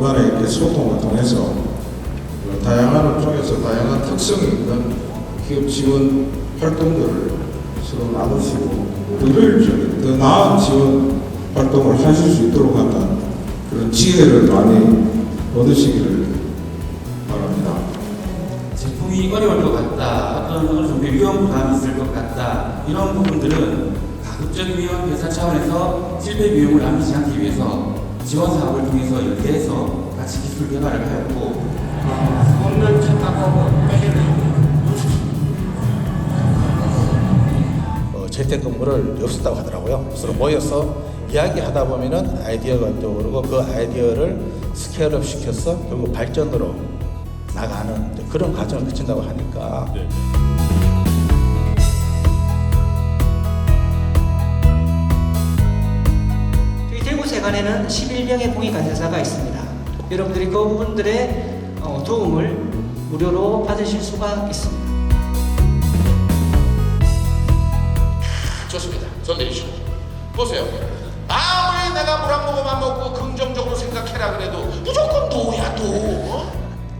간에 이렇게 소통을 통해서 다양한 업종에서 다양한 특성이 있는 기업 지원 활동들을 서로 나누시고 효율적인 더 나은 지원 활동을 하실 수 있도록 하는 그런 지혜를 많이 얻으시기를 바랍니다. 제품이 어려울 것 같다, 어떤 어느 정도 위험 부담이 있을 것 같다 이런 부분들은 가급적 위험 회사 차원에서 실패 비용을 남기지 않기 위해서 지원 사업을 통해서 연계해서 개발을 하였고, 없는 척하고 어, 재택근무를 없었다고 하더라고요. 서로 모여서 이야기하다 보면은 아이디어가 떠오르고 그 아이디어를 스케일업 시켜서 결국 발전으로 나가는 그런 과정을 거친다고 하니까 저희 대구 세관에는 11명의 공익 간사가 있습니다. 여러분들이 그 부분들의 어, 도움을 무료로 받으실 수가 있습니다. 좋습니다. 손 내리시고 보세요. 아무리 내가 물 한 모금 안 먹고 긍정적으로 생각해라 그래도 무조건 노야 노.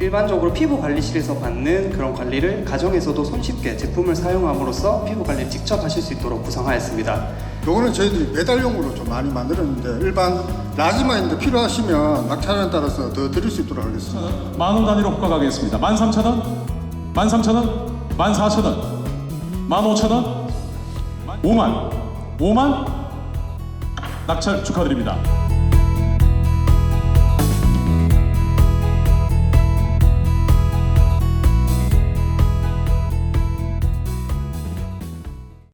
일반적으로 피부 관리실에서 받는 그런 관리를 가정에서도 손쉽게 제품을 사용함으로써 피부 관리를 직접 하실 수 있도록 구성하였습니다. 요거는 저희들이 배달용으로 좀 많이 만들었는데 일반 라지마인데 필요하시면 낙찰에 따라서 더 드릴 수 있도록 하겠습니다. 만원 단위로 호가 가겠습니다. 만 삼천 원, 만 삼천 원, 만 사천 원, 만 오천 원, 오만, 오만 낙찰 축하드립니다.